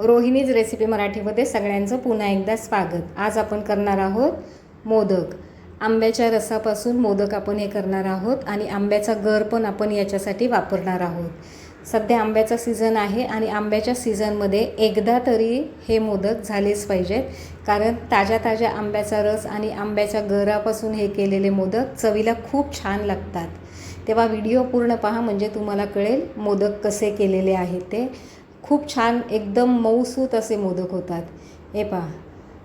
Rohini's recipe मराठीमध्ये सगळ्यांचं पुन्हा एकदा स्वागत. आज आपण करणार आहोत मोदक. आंब्याच्या रसापासून मोदक आपण हे करणार आहोत आणि आंब्याचा गर पण आपण याच्यासाठी वापरणार आहोत. सध्या आंब्याचा सीझन आहे आणि आंब्याच्या सीझनमध्ये एकदा तरी हे मोदक झालेच पाहिजेत. कारण ताज्या ताज्या आंब्याचा रस आणि आंब्याच्या गरापासून हे केलेले मोदक चवीला खूप छान लागतात. तेव्हा व्हिडिओ पूर्ण पहा म्हणजे तुम्हाला कळेल मोदक कसे केलेले आहेत ते. खूप छान एकदम मऊसूत असे मोदक होतात. हे पहा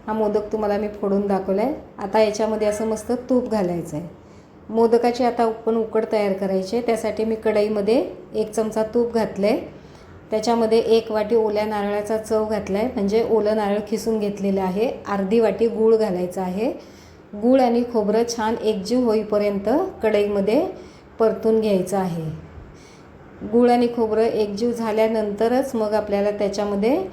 हा मोदक तुम्हाला मी फोडून दाखवला आहे आता याच्यामध्ये असं मस्त तूप घालायचं आहे मोदकाची आता आपण उकड तयार करायची. आहे त्यासाठी मी कढईमध्ये एक चमचा तूप घातलं आहे त्याच्यामध्ये एक वाटी ओल्या नारळाचा चव घातला आहे म्हणजे ओलं नारळ खिसून घेतलेलं आहे. अर्धी वाटी गूळ घालायचं आहे. गूळ आणि खोबरं छान एकजीव होईपर्यंत कढईमध्ये परतून घ्यायचं आहे. गूळ आणि खोबरं एकजीव झाल्यानंतरच मग आपल्याला त्याच्यामध्ये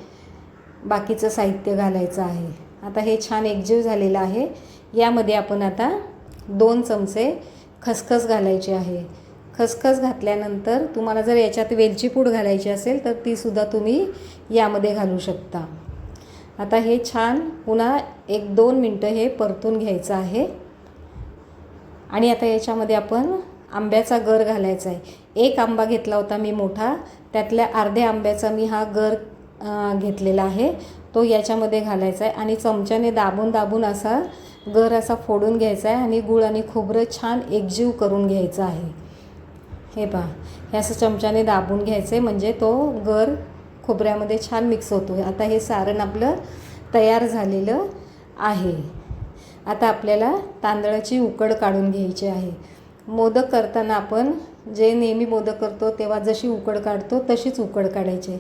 बाकीचं साहित्य घालायचं आहे. आता हे छान एकजीव झालेलं आहे. यामध्ये आपण आता दोन चमचे खसखस घालायची आहे. खसखस घातल्यानंतर तुम्हाला जर याच्यात वेलची पूड घालायची असेल तर तीसुद्धा तुम्ही यामध्ये घालू शकता. आता हे छान पुन्हा एक दोन मिनटं हे परतून घ्यायचं आहे. आणि आता याच्यामध्ये आपण आंब्याचा गर घालायचा आहे. एक आंबा घेतला होता मी मोठा. त्यातल्या अर्ध्या आंब्याचा मी हा गर घेतलेला आहे. तो याच्यामध्ये घालायचा आहे आणि चमच्याने दाबून दाबून असा गर असा फोडून घ्यायचा आहे आणि गूळ आणि खोबरं छान एकजीव करून घ्यायचं आहे. हे पहा. हे असं चमच्याने दाबून घ्यायचं आहे. म्हणजे तो गर खोबऱ्यामध्ये छान मिक्स होतो आहे आता हे सारण आपलं तयार झालेलं आहे. आता आपल्याला तांदळाची उकड काढून घ्यायची आहे. मोदक करताना आपण जे नेहमी मोदक करतो तेव्हा जशी उकड काढतो तशीच उकड काढायची.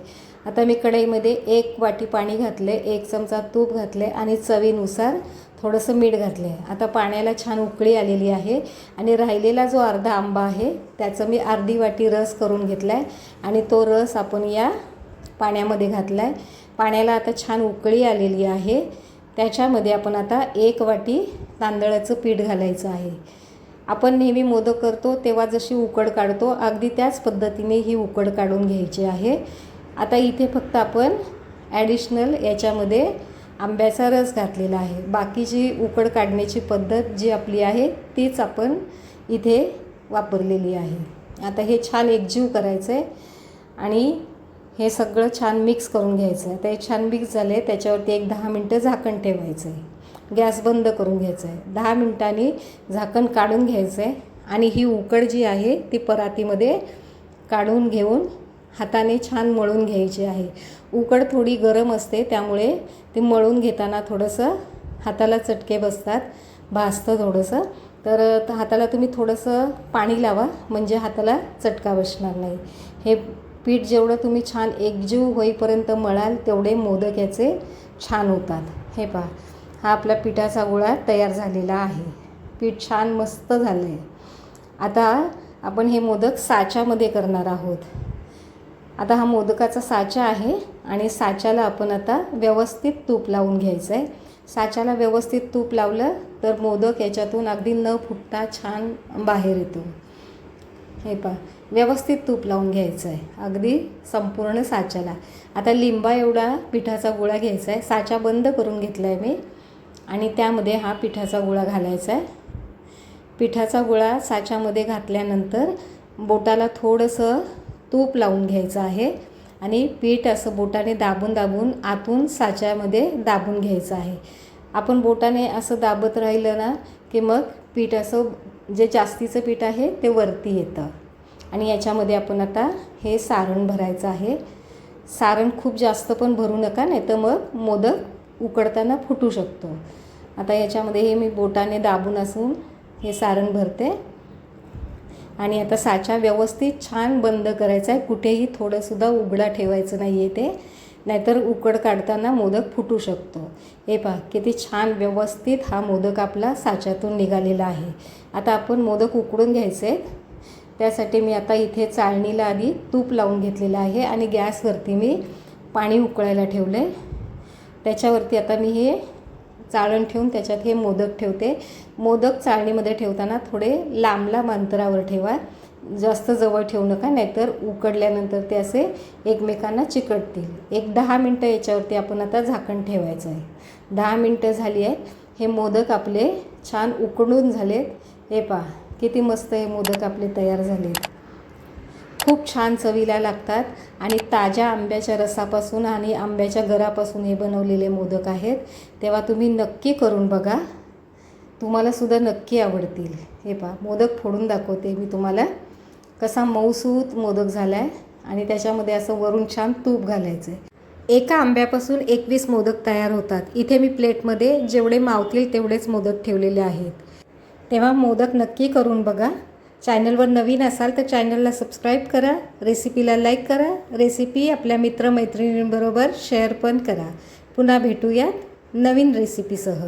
आता मी कढईमध्ये एक वाटी पाणी घातले एक चमचा तूप घातले आणि चवीनुसार थोडंसं मीठ घातलं. आहे आता पाण्याला छान उकळी आलेली आहे आणि राहिलेला जो अर्धा आंबा आहे त्याचं मी अर्धी वाटी रस करून घेतला आहे आणि तो रस आपण या पाण्यामध्ये घातला आहे पाण्याला आता छान उकळी आलेली आहे. त्याच्यामध्ये आपण आता एक वाटी तांदळाचं पीठ घालायचं आहे. आपण नेहमी मोदक करतो तेव्हा जशी उकड काढतो अगदी त्याच पद्धतीने ही उकड काढून घ्यायची आहे. आता इथे फक्त आपण ॲडिशनल याच्यामध्ये आंब्याचा रस घातलेला आहे. बाकीची उकड काढण्याची पद्धत जी आपली आहे तीच आपण इथे वापरलेली आहे. आता हे छान एकजीव करायचं आहे आणि हे सगळं छान मिक्स करून घ्यायचं आहे ते छान मिक्स झाले त्याच्यावरती एक दहा मिनटं झाकण ठेवायचं आहे गॅस बंद करून घ्यायचं आहे दहा मिनटांनी झाकण काढून घ्यायचं आहे आणि ही उकड जी आहे ती परातीमध्ये काढून घेऊन हाताने छान मळून घ्यायची आहे. उकड थोडी गरम असते त्यामुळे ते मळून घेताना थोडंसं हाताला चटके बसतात भाजतं थोडंसं. तर हाताला तुम्ही थोडंसं पाणी लावा म्हणजे हाताला चटका बसणार नाही. हे पीठ जेवढं तुम्ही छान एकजीव होईपर्यंत मळाल तेवढे मोदक याचे छान होतात. हे पहा. हा आपला पिठाचा गोळा तयार झालेला आहे. पीठ छान मस्त झालं आहे आता आपण हे मोदक साच्यामध्ये करणार आहोत. आता हा मोदकाचा साचा आहे आणि साच्याला आपण आता व्यवस्थित तूप लावून घ्यायचं आहे साच्याला व्यवस्थित तूप लावलं तर मोदक याच्यातून अगदी न फुटता छान बाहेर येतो. हे पहा व्यवस्थित तूप लावून घ्यायचं आहे अगदी संपूर्ण साच्याला. आता लिंबा एवढा पिठाचा गोळा घ्यायचा आहे साचा बंद करून घेतला आहे मी. आणि त्यामध्ये हा पिठाचा गोळा घालायचा आहे. पिठाचा गोळा साच्यामध्ये घातल्यानंतर बोटाला थोडंसं तूप लावून घ्यायचं आहे आणि पीठ असं बोटाने दाबून दाबून आतून साच्यामध्ये दाबून घ्यायचं आहे. आपण बोटाने असं दाबत राहिलं ना की मग पीठ असं जे जास्तीचं पीठ आहे ते वरती येतं. आणि याच्यामध्ये आपण आता हे सारण भरायचं आहे. सारण खूप जास्त पण भरू नका नाही तर मग मोदक उकडताना फुटू शकतो. आता याच्यामध्ये हे मी बोटाने दाबून असून हे सारण भरते. आणि आता साचा व्यवस्थित छान बंद करायचा आहे. कुठेही थोडंसुद्धा उघडा ठेवायचं नाही आहे ते. नाहीतर उकड काढताना मोदक फुटू शकतो. हे पहा किती छान व्यवस्थित हा मोदक आपला साच्यातून निघालेला आहे. आता आपण मोदक उकडून घ्यायचे. आहेत त्यासाठी मी आता इथे चाळणीला आधी तूप लावून घेतलेलं आहे आणि गॅसवरती मी पाणी उकळायला ठेवलं आहे त्याच्यावरती आता मी हे चाळण ठेवून त्याच्यात हे मोदक ठेवते. मोदक चाळणीमध्ये ठेवताना थोडे लांब लांब अंतरावर ठेवा. जास्त जवळ ठेवू नका नाहीतर उकडल्यानंतर ते असे एकमेकांना चिकटतील. एक दहा मिनटं याच्यावरती आपण आता झाकण ठेवायचं आहे. दहा मिनटं झाली आहेत. हे मोदक आपले छान उकडून झालेत. हे पहा किती मस्त हे मोदक आपले तयार झालेत. खूप छान चवीला लागतात आणि ताज्या आंब्याच्या रसापासून आणि आंब्याच्या गरापासून हे बनवलेले मोदक आहेत. तेव्हा तुम्ही नक्की करून बघा. तुम्हाला सुद्धा नक्की आवडतील. हे पहा मोदक फोडून दाखवते मी तुम्हाला. कसा मऊसूत मोदक झाला आहे आणि त्याच्यामध्ये असं वरून छान तूप घालायचं आहे एका आंब्यापासून एकवीस मोदक तयार होतात. इथे मी प्लेटमध्ये जेवढे मावतील तेवढेच मोदक ठेवलेले आहेत. तेव्हा मोदक नक्की करून बघा. चॅनलवर नवीन असाल तर चॅनलला सबस्क्राईब करा रेसिपीला लाईक करा रेसिपी आपल्या मित्रमैत्रिणींबरोबर शेअर पण करा. पुन्हा भेटूयात नवीन रेसिपीसह.